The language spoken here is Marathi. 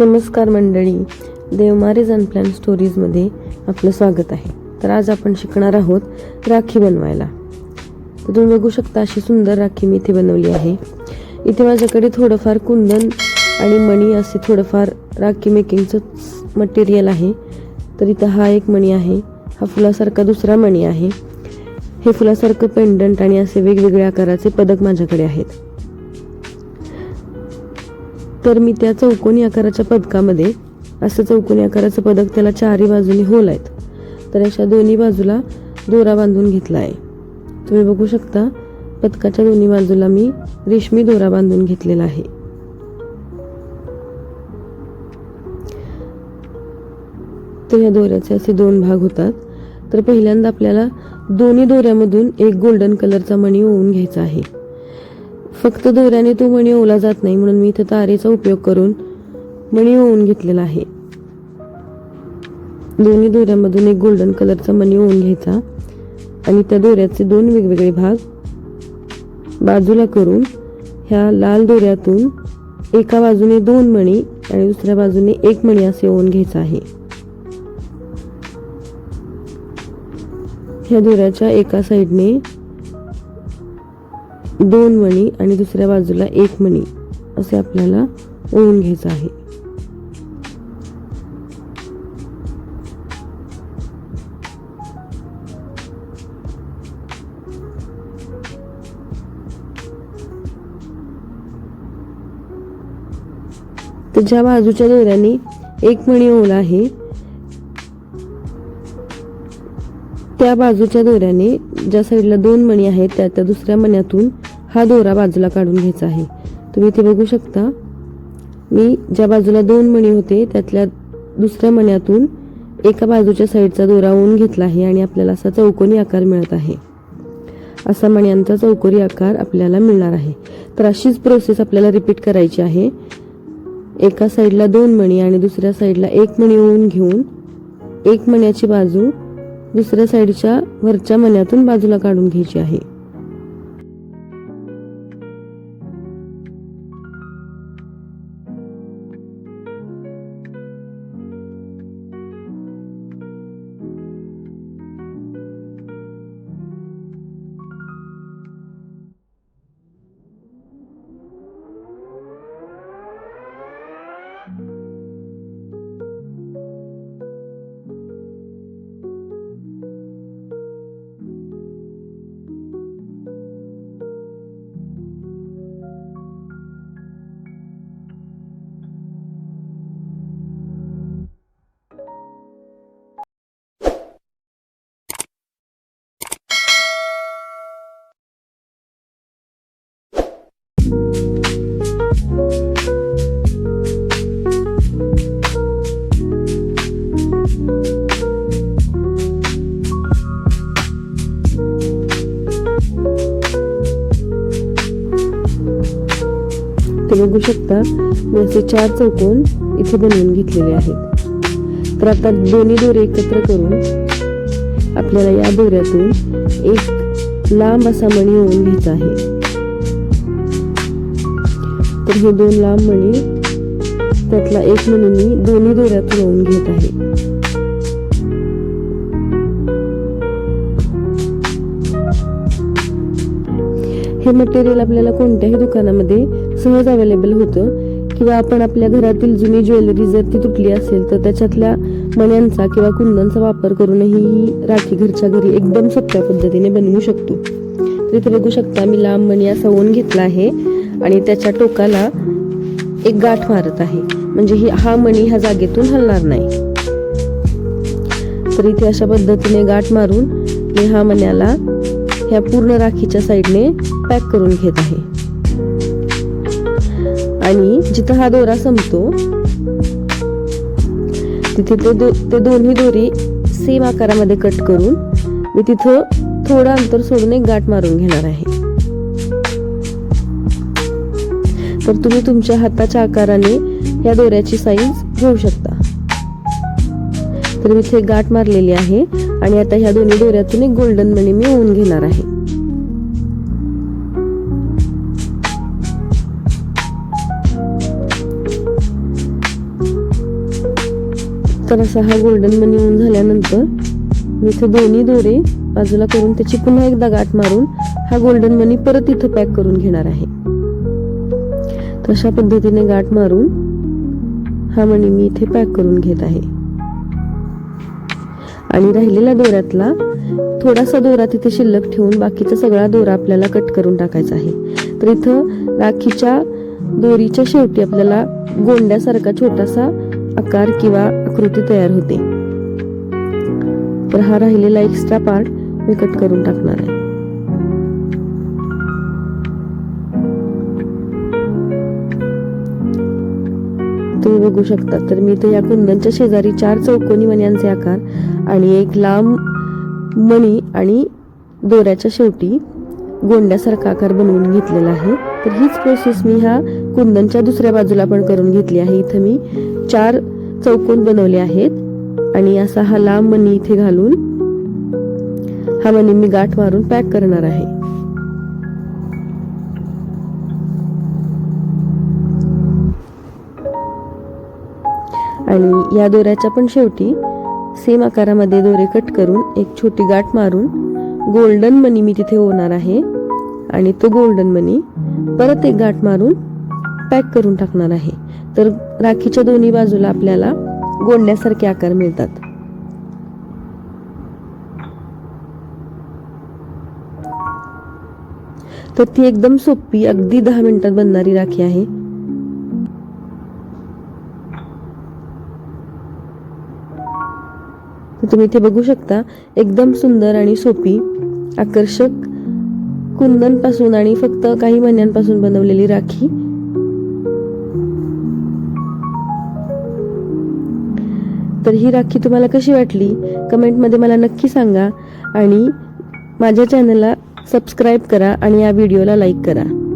नमस्कार मंडळी. देवमारीज अनप्लॅन स्टोरीजमध्ये आपलं स्वागत आहे. तर आज आपण शिकणार आहोत राखी बनवायला. तर तुम्ही बघू शकता अशी सुंदर राखी मी इथे बनवली आहे. इथे माझ्याकडे थोडंफार कुंदन आणि मणी असे थोडंफार राखी मेकिंगचं मटेरियल आहे. तर इथं हा एक मणी आहे. हा फुलासारखा दुसरा मणी आहे. हे फुलासारखं पेंडंट आणि असे वेगवेगळ्या आकाराचे पदक माझ्याकडे आहेत. तर मी त्या चौकोनी आकाराच्या पदकामध्ये असं चौकोनी आकाराचं पदक त्याला चारही बाजूनी होल आहेत. तर अशा दोन्ही बाजूला दोरा बांधून घेतला आहे तुम्ही बघू शकता पदकाच्या दोन्ही बाजूला मी रेशमी दोरा बांधून घेतलेला आहे. तर या दोऱ्याचे असे दोन भाग होतात. तर पहिल्यांदा आपल्याला दोन्ही दोऱ्यामधून एक गोल्डन कलरचा मणी ओवून घ्यायचा आहे. फक्त दोऱ्याने तो मणी ओला जात नाही म्हणून मी इथं तारेचा उपयोग करून मणी ओवून घेतलेला आहे. दोन्ही दोऱ्यामधून एक गोल्डन कलरचा मणी ओवून घ्यायचा आणि त्या दोऱ्याचे दोन वेगवेगळे भाग बाजूला करून ह्या लाल दोऱ्यातून एका बाजूने दोन मणी आणि दुसऱ्या बाजूने एक मणी असे ओवून घ्यायचा आहे. ह्या दोऱ्याच्या एका साईडने दोन मणी आणि दुसऱ्या बाजूला एक मणी असे आपल्याला ओवून घ्यायचं आहे. तर ज्या बाजूच्या दोऱ्याने एक मणी ओला आहे त्या बाजूच्या दोऱ्याने ज्या साईडला दोन मणी आहेत त्या त्या दुसऱ्या मण्यातून हा दोरा बाजूला काढून घ्यायचा आहे. तुम्ही इथे बघू शकता मी ज्या बाजूला दोन मणी होते त्यातल्या दुसऱ्या मण्यातून एका बाजूच्या साईडचा दोरा ओन घेतला आहे आणि आपल्याला असा चौकोनी आकार मिळत आहे. असा मण्यांचा चौकोनी आकार आपल्याला मिळणार आहे. तर अशीच प्रोसेस आपल्याला रिपीट करायची आहे. एका साईडला दोन मणी आणि दुसऱ्या साईडला एक मणी ओवून घेऊन एक मण्याची बाजू दुसऱ्या साईडच्या वरच्या मण्यातून बाजूला काढून घ्यायची आहे. इथे बघू शकता. मी असे चार चौकोन इथे बनवून घेतलेले आहेत. तर आता दोन्ही दोरे एकत्र करून आपल्याला या दोऱ्यातून एक लांब असा मणी ओवून घ्यायचा आहे. तर हे दोन लांब मणी त्यातला एक मणी मी दोन्ही दोऱ्यातून ओवून घेत आहे. हे मटेरियल आपल्याला कोणत्याही दुकानामध्ये सहज अवेलेबल होतं. किंवा आपण आपल्या घरातील जुनी ज्वेलरी जर ती तुटली असेल तर त्याच्यातल्या मण्यांचा किंवा कुंदांचा वापर करूनही ही राखी घरच्या घरी एकदम सोप्या पद्धतीने बनवू शकतो. तिथे इथे बघू शकता मी लांब मणी असा ओन घेतला आहे आणि त्याच्या टोकाला एक गाठ मारत आहे. म्हणजे ही हा मणी ह्या जागेतून हलणार नाही. तर इथे अशा पद्धतीने गाठ मारून मी हा मण्याला ह्या पूर्ण राखीच्या साईडने पॅक करून घेत आहे. आणि जिथं हा दोरा संपतो तिथे ते दो ते दोन्ही दोरी सेम आकारामध्ये कट करून मी तिथं थोडं अंतर सोडून एक गाठ मारून घेणार आहे. तर तुम्ही तुमच्या हाताच्या आकाराने या दोऱ्याची साईज घेऊ शकता. तर मी इथे गाठ मारलेली आहे आणि आता ह्या दोन्ही दोऱ्यातून एक गोल्डन मणी मी ओवून घेणार आहे. तर असा हा गोल्डन मनी होऊन झाल्यानंतर मी इथे दोन्ही दोरे बाजूला करून त्याची पुन्हा एकदा गाठ मारून हा गोल्डन मनी परत इथं पॅक करून घेणार आहे. तशा पद्धतीने गाठ मारून हा मणी मी इथे पॅक करून घेत आहे. आणि राहिलेल्या दोऱ्यातला थोडासा दोरा तिथे शिल्लक ठेवून बाकीचा सगळा दोरा आपल्याला कट करून टाकायचा आहे. तर इथं राखीच्या दोरीच्या शेवटी आपल्याला गोंड्यासारखा छोटासा आकार किंवा आकृती तयार होते. तर हा राहिलेला एक्स्ट्रा पार्ट मी कट करून टाकणार आहे. तुम्ही बघू शकता तर मी इथे या कुंदनच्या शेजारी चार चौकोनी मण्यांचे आकार आणि एक लांब मणी आणि दोऱ्याच्या शेवटी गोंड्यासारखा आकार बनवून घेतलेला आहे. तर हीच प्रोसेस मी ह्या कुंदनच्या दुसऱ्या बाजूला पण करून घेतली आहे. इथं मी चार चौकोन बनवले आहेत. आणि असा हा लांब मणी इथे घालून हा मणी मी गाठ मारून पॅक करणार आहे. आणि या दोऱ्याच्या पण शेवटी सेम आकारामध्ये दोरे कट करून एक छोटी गाठ मारून गोल्डन मनी मी तिथे होणार आहे. आणि तो गोल्डन मनी परत एक गाठ मारून पॅक करून टाकणार आहे. तर राखीच्या दोन्ही बाजूला आपल्याला गोंडण्यासारखे आकार मिळतात. तर ती एकदम सोपी अगदी दहा मिनिटात बनणारी राखी आहे. तर तुम्ही इथे बघू शकता एकदम सुंदर आणि सोपी आकर्षक कुंदनपासून आणि फक्त काही महिन्यांपासून बनवलेली राखी. तर ही राखी तुम्हाला कशी वाटली? कमेंटमध्ये मला नक्की सांगा आणि माझ्या चॅनलला सबस्क्राईब करा आणि या व्हिडिओला लाईक करा.